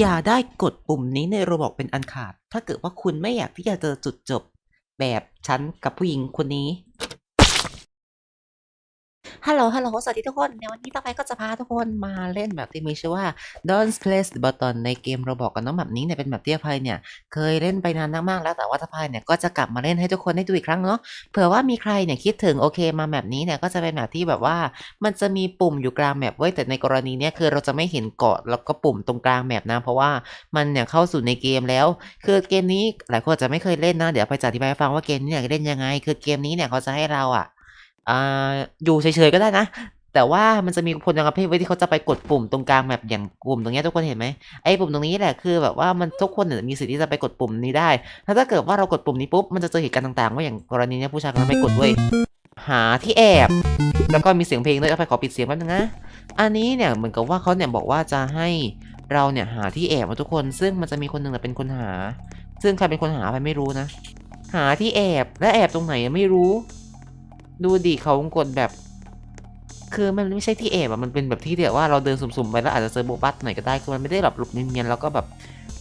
อย่าได้กดปุ่มนี้ในระบบเป็นอันขาด ถ้าเกิดว่าคุณไม่อยากที่จะเจอจุดจบแบบฉันกับผู้หญิงคนนี้ ฮัลโหล ฮัลโหล สวัสดีทุกคน ในวันนี้ต่อไปก็จะพาทุกคนมาเล่นแบบที่มีชื่อว่า Don't Place the Button ในเกมเราบอกกันเนาะแบบนี้เนี่ยเป็นแบบที่อภัยเนี่ย เคยเล่นไปนานมากๆแล้วแต่ว่าทภัยเนี่ยก็จะกลับมาเล่นให้ทุกคนได้ดูอีกครั้งเนาะ เผื่อว่ามีใครเนี่ยคิดถึงโอเคมาแบบนี้เนี่ยก็จะเป็นแบบที่แบบว่า มันจะมีปุ่มอยู่กลางแมปเว้ยแต่ในกรณีเนี้ยคือเราจะไม่เห็นเกาะแล้วก็ปุ่มตรงกลางแมปนะ เพราะว่ามันเนี่ยเข้าสู่ในเกมแล้ว คือเกมนี้หลายคนจะไม่เคยเล่นนะ เดี๋ยวไปจะอธิบายให้ฟังว่าเกมนี้เนี่ยเล่นยังไง คือเกมนี้เนี่ยเขาจะให้เราอะ อ่าอยู่เฉยๆก็ได้นะ แต่ว่ามันจะมีคนบางประเภทไว้ที่เขาจะไปกดปุ่มตรงกลางแมปอย่างปุ่มตรงเนี้ยทุกคนเห็นไหมไอ้ปุ่มตรงนี้แหละคือแบบว่ามันทุกคนเนี่ยมีสิทธิ์ที่จะไปกดปุ่มนี้ได้ ถ้าถ้าเกิดว่าเรากดปุ่มนี้ปุ๊บมันจะเจอเหตุการณ์ต่างๆ ว่าอย่างกรณีเนี้ยผู้ชายคนนั้นไปกดเว้ยหาที่แอบ แล้วก็มีเสียงเพลงด้วยเอาไปขอปิดเสียงแป๊บนึงนะ อันนี้เนี่ยเหมือนกับว่าเขาเนี่ยบอกว่าจะให้เราเนี่ยหาที่แอบมาทุกคน ซึ่งมันจะมีคนหนึ่งน่เป็นคนหา ซึ่งใครเป็นคนหาไปไม่รู้นะ หาที่แอบและแอบตรงไหนไม่รู้ ดูดิเขากดแบบ คือมันไม่ใช่ที่แอบอะมันเป็นแบบที่เดียวว่าเราเดินสุ่มๆไปแล้วอาจจะเจอโบบัสไหนก็ได้คือมันไม่ได้แบบหลบเนียนๆแล้วก็แบบ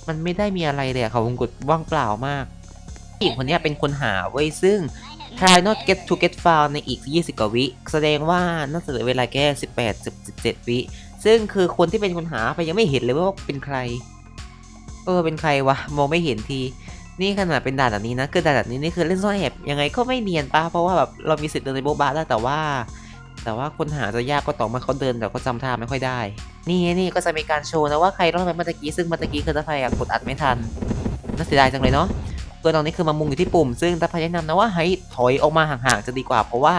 มันไม่ได้มีอะไรเลยอะเขาวงกดว่างเปล่ามากผู้หญิงคนนี้เป็นคนหาไว้ยซึ่ง try not get to get found ในอีก 20 กว่าวิ แสดงว่าน่าจะเหลือเวลาแค่ 18 17 วิ ซึ่งคือคนที่เป็นคนหาไปยังไม่เห็นเลยว่าเป็นใคร เออ เป็นใครวะ มองไม่เห็นที นี่ขนาดเป็นด่านแบบนี้นะคือด่านแบบนี้นี่คือเล่นซ่อนแอบยังไงก็ไม่เนียนปะเพราะว่าแบบเรามีสิทธิ์เดินในโบบาได้แต่ว่า แต่ว่าคนหาจะยากก็ต่อเมื่อเขาเดินแต่ก็จำท่าไม่ค่อยได้ นี่นี่ก็จะมีการโชว์นะว่าใครรอดไปเมื่อตะกี้ซึ่งเมื่อตะกี้คือตาไฟอะกดอัดไม่ทันน่าเสียดายจังเลยเนาะตัวตอนนี้คือมามุงอยู่ที่ปุ่ม ซึ่งตาไฟแนะนำนะว่าให้ถอยออกมาห่างๆจะดีกว่า เพราะว่า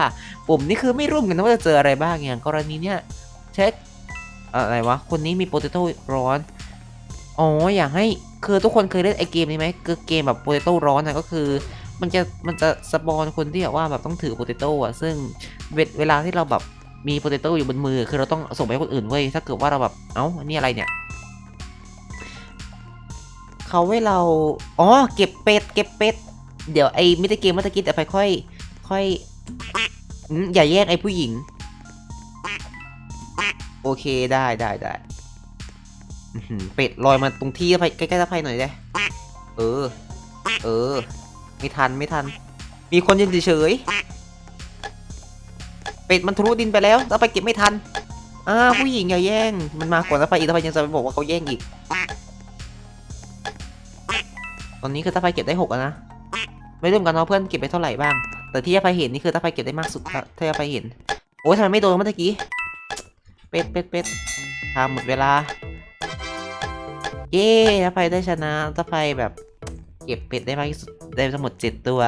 ปุ่มนี่คือไม่รู้เหมือนกันนะว่าจะเจออะไรบ้างอย่างกรณีเนี้ยเช็คอะไรวะคนนี้มีโปเตโต้ร้อน อ๋ออยากให้คือทุกคนเคยเล่นไอเกมนี้ไหมคือเกมแบบโปเตโต้ร้อนนะก็คือ มันจะมันจะสปอนคนที่แบบว่าแบบต้องถือโปเตโต้อะซึ่งเวเวลาที่เราแบบมีโปเตโต้อยู่บนมือ คือเราต้องส่งไปให้คนอื่นเว้ยถ้าเกิดว่าเราแบบเอ้านี่อะไรเนี่ยเขาให้เราอ๋อเก็บเป็ดเก็บเป็ดเดี๋ยวไอ้มิตเกมมื่อตะกี้แต่ไปค่อย ค่อยอย่าแย่งไอ้ผู้หญิง โอเคได้ได้ได้ เป็ดลอยมาตรงที่ไปใกล้ๆตะไคร่หน่อยได้ เออ เออ ไม่ทันไม่ทัน มีคนยืนเฉยเป็ดมันทะลุดินไปแล้วแล้วไปเก็บไม่ทันอ่าผู้หญิงอย่าแย่ง มันมาก่อนแล้วไปอีกแล้วไปยังจะไปบอกว่าเขาแย่งอีก ตอนนี้คือตาไฟเก็บได้หกแล้วนะไม่รวมกันเนาะเพื่อนเก็บไปเท่าไหร่บ้าง แต่ที่ตาไฟเห็นนี่คือตาไฟเก็บได้มากสุดละที่ตาไฟเห็น โอ้ยทำไมไม่โดนเมื่อกี้ เป็ดเป็ดเป็ดทำหมดเวลา เย้ตาไฟได้ชนะตาไฟแบบเก็บเป็ดได้มากที่สุดได้ทั้งหมด 7 ตัว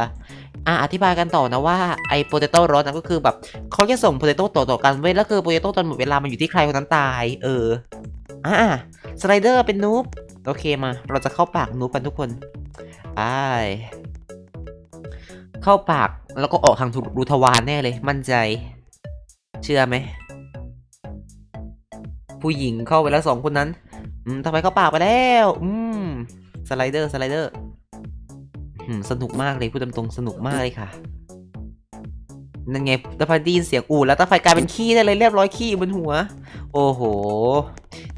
อะอธิบายกันต่อนะว่าไอ้โปเตโต้ร้อนนะก็คือแบบเขาจะส่งโปเตโต้ต่อๆกันเว้ยแล้วคือโปเตโต้ตอนหมดเวลามันอยู่ที่ใครคนนั้นตาย เออ อะสไลเดอร์เป็นนูบโอเคมา เราจะเข้าปากนูบกันทุกคนไปเข้าปากแล้วก็ออกทางรูทวารแน่เลยมั่นใจ เชื่อไหม ผู้หญิงเข้าไปแล้วสองคนนั้น อืมทำไมเข้าปากไปแล้ว อืม สไลเดอร์ สไลเดอร์อืมสนุกมากเลยพูดตามตรงสนุกมากเลยค่ะ นั่นไงตาไฟได้ยินเสียงอูดแล้วตาไฟกลายเป็นขี้ได้เลยเรียบร้อยขี้อยู่บนหัว โอ้โห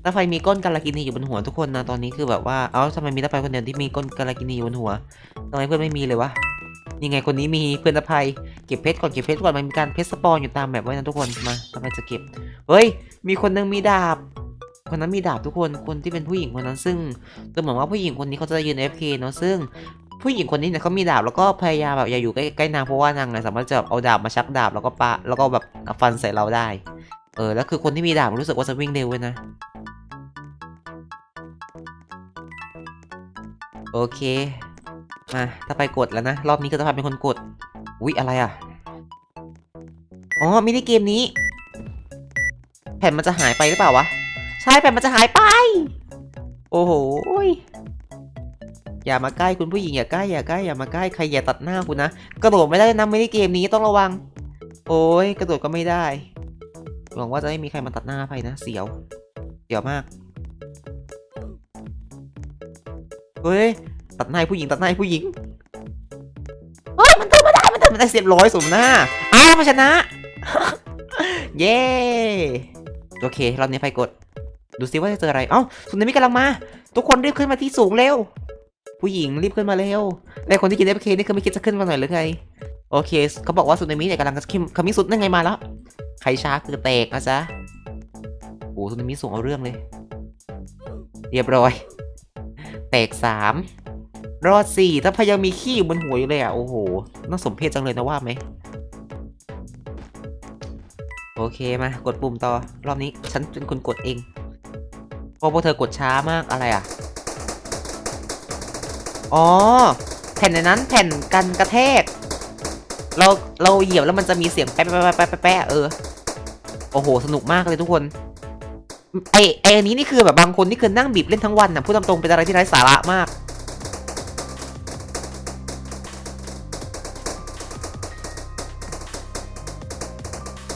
ตาไฟมีก้นกาลากินีอยู่บนหัวทุกคนนะตอนนี้คือแบบว่า เอ้าทำไมมีตาไฟคนเดียวที่มีก้นกาลากินีอยู่บนหัวทำไมเพื่อนไม่มีเลยวะ ยังไงคนนี้มีเพื่อนตาไฟเก็บเพชรก่อนเก็บเพชรก่อนมันมีการเพชรสปอนอยู่ตามแบบไว้นะทุกคน มาตาไฟจะเก็บ เฮ้ย มีคนนึงมีดาบ คนนั้นมีดาบทุกคนคนที่เป็นผู้หญิงคนนั้นซึ่งดูเหมือนว่าผู้หญิงคนนี้เขาจะยืน FK เนอะซึ่งผู้หญิงคนนี้เนี่ยเขามีดาบแล้วก็พยายามแบบอย่าอยู่ใกล้ใกล้นางเพราะว่านางเนี่ยสามารถจะเอาดาบมาชักดาบแล้วก็ปะแล้วก็แบบฟันใส่เราได้ เออแล้วคือคนที่มีดาบรู้สึกว่าจะวิ่งเร็วเว้ยนะโอเคมาถ้าไปกดแล้วนะรอบนี้ก็จะพาเป็นคนกดอุ๊ยอะไรอะอ๋อมินิเกมนี้ แผ่นมันจะหายไปหรือเปล่าวะ ใช่แผ่นมันจะหายไป โอ้โหยอย่ามาใกล้คุณผู้หญิงอย่าใกล้อย่าใกล้อย่ามาใกล้ใครอย่าตัดหน้าคุณนะกระโดดไม่ได้นะมินิเกมนี้ต้องระวัง โอ้ยกระโดดก็ไม่ได้หวังว่าจะไม่มีใครมาตัดหน้าไปนะเสียวเสียวมากเฮ้ยตัดหน้าให้ผู้หญิงตัดหน้าให้ผู้หญิงเฮ้ยมันทำไม่ได้มันทำไม่ได้เสียบร้อยสมหน้าอ้าวมาชนะ เย้โอเครอบนี้ไฟกด ดูซิว่าจะเจออะไร เอ้าสุนามิกำลังมา ทุกคนรีบขึ้นมาที่สูงเร็ว ผู้หญิงรีบขึ้นมาเร็วไอคนที่กินเอฟเคนี่คือไม่คิดจะขึ้นมาหน่อยหรือไง โอเค เขาบอกว่าสึนามิเนี่ยกำลังจะคิมคามิสุดนั่นไงมาแล้ว ใครช้าคือแตกนะจ๊ะโอ้สึนามิสูงเอาเรื่องเลย เรียบร้อย แตกสามรอดสี่ถ้าพยังมีขี้อยู่บนหัวอยู่เลยอะ โอ้โห น่าสมเพชจังเลยนะว่าไหม โอเคมากดปุ่มต่อ รอบนี้ฉันเป็นคนกดเอง ราะพวกเธอกดช้ามากอะไรอะ อ๋อ แผ่นในนั้นแผ่นกันกระแทก เราเราเหยียบแล้วมันจะมีเสียงแป๊ะแป๊ะแป๊ะแป๊ะแปะเออ โอ้โห สนุกมากเลยทุกคน ไอไออันนี้นี่คือแบบบางคนนี่คือนั่งบีบเล่นทั้งวันนะพูดตามตรงเป็นอะไรที่ไร้สาระมาก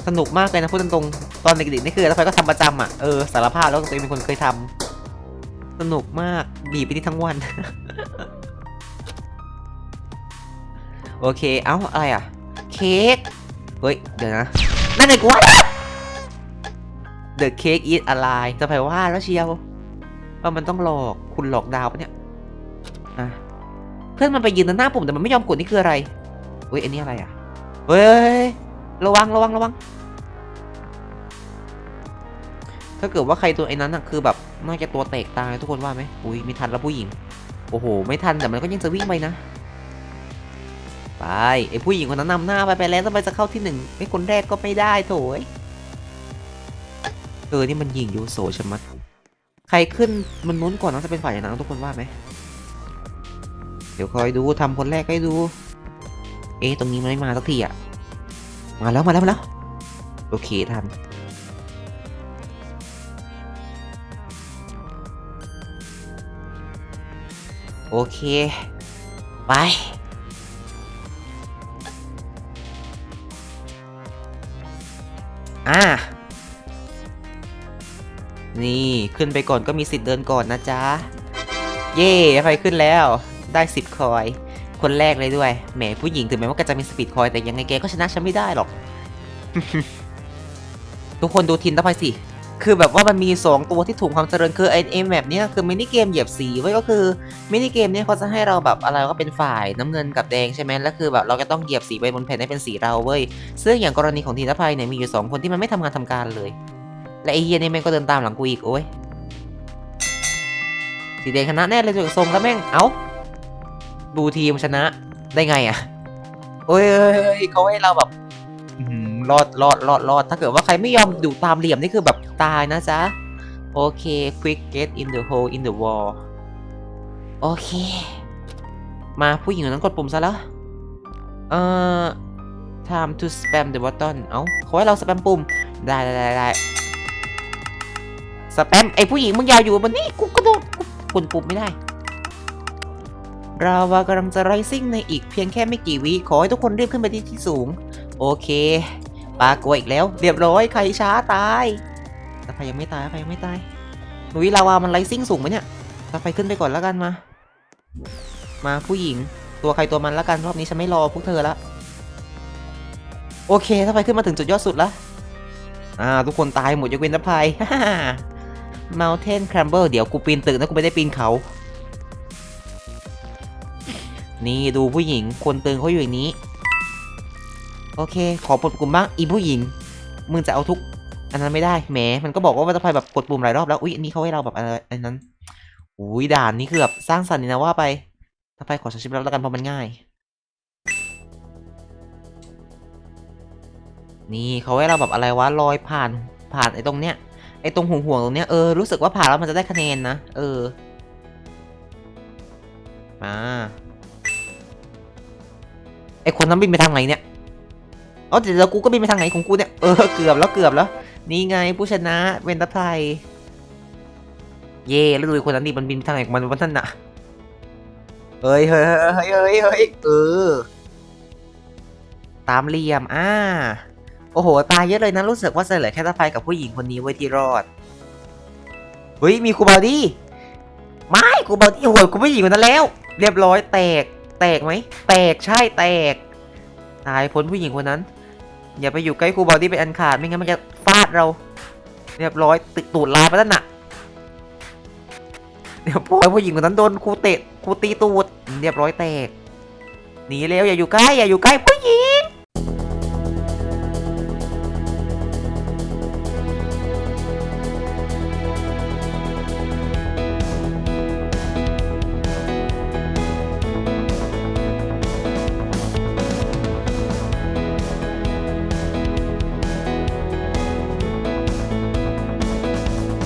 สนุกมากเลยนะพูดตรงๆตอนเด็กๆนี่คือแล้วไฟก็ทำประจำอะเออสารภาพแล้วตัวเองเป็นคนเคยทำสนุกมากบีบไปที่ทั้งวัน โอเค เอ้าอะไรอะ เค้กเฮ้ย เดี๋ยวนะ นั่นไงกูว่า The cake is alive จะไปว่าแล้วเชียวว่ามันต้องหลอกคุณหลอกดาวปะเนี่ยอะเพื่อนมันไปยืนหน้าปุ่มแต่มันไม่ยอมกดนี่คืออะไรเฮ้ยอันนี้อะไรอะเฮ้ยระวังระวังระวัง ถ้าเกิดว่าใครตัวไอ้นั้นคือแบบน่าจะตัวแตกตายทุกคนว่าไหมอุ้ยไม่ทันแล้วผู้หญิง โอ้โห ไม่ทันแต่มันก็ยังจะวิ่งไปนะ ไปไอ้ผู้หญิงคนนั้นนำหน้าไปไปแล้วทำไมจะเข้าที่หนึ่งไอ้คนแรกก็ไม่ได้โถยเออนี่มันยิงยูโซใช่ไหมใครขึ้นมันนู้นก่อนน่าจะเป็นฝ่ายชนะทุกคนว่าไหมเดี๋ยวคอยดูทำคนแรกให้ดู เอ๊ะตรงนี้มันไม่มาสักทีอะ มาแล้วมาแล้วมาแล้ว โอเคทัน โอเค ไป อ่า นี่ขึ้นไปก่อนก็มีสิทธิ์เดินก่อนนะจ๊ะ เย่ใครขึ้นแล้ว ได้สิบคอย คนแรกเลยด้วย แหมผู้หญิงถึงแม้ว่าแกจะมีสปีดคอยแต่ยังไงแกก็ชนะฉันไม่ได้หรอก ทุกคนดูทินต่อไปสิ คือแบบว่ามันมี 2 ตัวที่ถูกความเจริญคือไอเอ็มแบบนี้คือมินิเกมเหยียบสีไว้ก็คือมินิเกมเนี้ยเขาจะให้เราแบบอะไรก็เป็นฝ่ายน้ำเงินกับแดงใช่ไหมแล้วคือแบบเราก็ต้องเหยียบสีไปบนแผ่นให้เป็นสีเราเว้ยซึ่งอย่างกรณีของทีนภัยเนี่ยมีอยู่ 2 คนที่มันไม่ทำงานทำการเลย และไอเฮียนี่แม่งก็เดินตามหลังกูอีกโอ้ยสีแดงชนะแน่เลยจากทรงแล้วแม่งเอ้าดูทีมชนะได้ไงอะโอ้ยเอ้ยเขาให้เราแบบรอดรอดรอดรอดถ้าเกิดว่าใครไม่ยอมดูตามเหลี่ยมนี่คือแบบ ตายนะจ๊ะ โอเค quick get in the hole in the wall โอเค มาผู้หญิงคนนั้นกดปุ่มซะแล้ว เอ่อ time to spam the button เอ้าเขาให้เราสแปมปุ่ม ได้ได้ได้ได้สแปมไอผู้หญิงมึงอยาวอยู่บนนี้กูก็โดนกูกดปุ่มไม่ได้ เราว่ากำลังจะไรซิ่งในอีกเพียงแค่ไม่กี่วิขอให้ทุกคนรีบขึ้นไปที่ที่สูง โอเค ปลากลัวอีกแล้ว เรียบร้อยใครช้าตาย แต่ไฟยังไม่ตายไฟยังไม่ตายหนุยลาวามันไรซิ่งสูงไหมเนี่ยถ้าไฟขึ้นไปก่อนแล้วกันมา มาผู้หญิงตัวใครตัวมันแล้วกันรอบนี้ฉันไม่รอพวกเธอละโอเคถ้าไฟขึ้นมาถึงจุดยอดสุดล้วอ่าทุกคนตายหมดยกเว้นนภัย Mountain Climber เดี๋ยวกูปีนตึกนะกูไม่ได้ปีนเขา นี่ดูผู้หญิงคนตึงเขาอยู่อย่างนี้ โอเค ขอปลดกลุ่มบ้างอีผู้หญิง มึงจะเอาทุก อันนั้นไม่ได้แหมมันก็บอกว่าวัตภัยแบบกดปุ่มหลายรอบแล้วอุ๊ยอันนี้เขาให้เราแบบอะไรอันนั้นอุ้ยด่านนี้คือแบบสร้างสรรค์นี่นะว่าไปถ้าไปขอใช้ชีวิตแล้วกันเพราะมันง่าย นี่เขาให้เราแบบอะไรวะลอยผ่านผ่านไอ้ตรงเนี้ยไอ้ตรงห่วงห่วงตรงเนี้ยเออรู้สึกว่าผ่านแล้วมันจะได้คะแนนนะเออมาไอ้คนนั้นบินไปทางไหนเนี่ย เอ๋อเดี๋ยวกูก็บินไปทางไหนของกูเนี่ย เออ เกือบแล้วเกือบแล้ว นี่ไงผู้ชนะเวนตไทยเย่แล้วดูไอ้คนนั้นดิมันบินทางไหนของมันวะท่านน่ะเฮ้ยเฮ้ยเฮ้ยเฮ้ยเฮ้ยเออตามเหลี่ยมอ่าโอ้โห ตายเยอะเลยนะ รู้สึกว่าจะเหลือแค่ตาไฟกับผู้หญิงคนนี้ไว้ที่รอดเฮ้ยมีครูบาดี้ไม่ครูบาดี้โอ้โหครูผู้หญิงคนนั้นแล้ว เรียบร้อยแตก แตกไหมแตกใช่แตก ตายพ้นผู้หญิงคนนั้น อย่าไปอยู่ใกล้ครูบาดี้เป็นอันขาดไม่งั้นมันจะ เรา เรียบร้อยตึกตูดลายไปแล้วน่ะ เดี๋ยวพวผู้หญิงคนนั้นโดนครูเตะครูตีตูด เรียบร้อยแตกหนีเร็วอย่าอยู่ใกล้อย่าอยู่ใกล้ผู้หญิง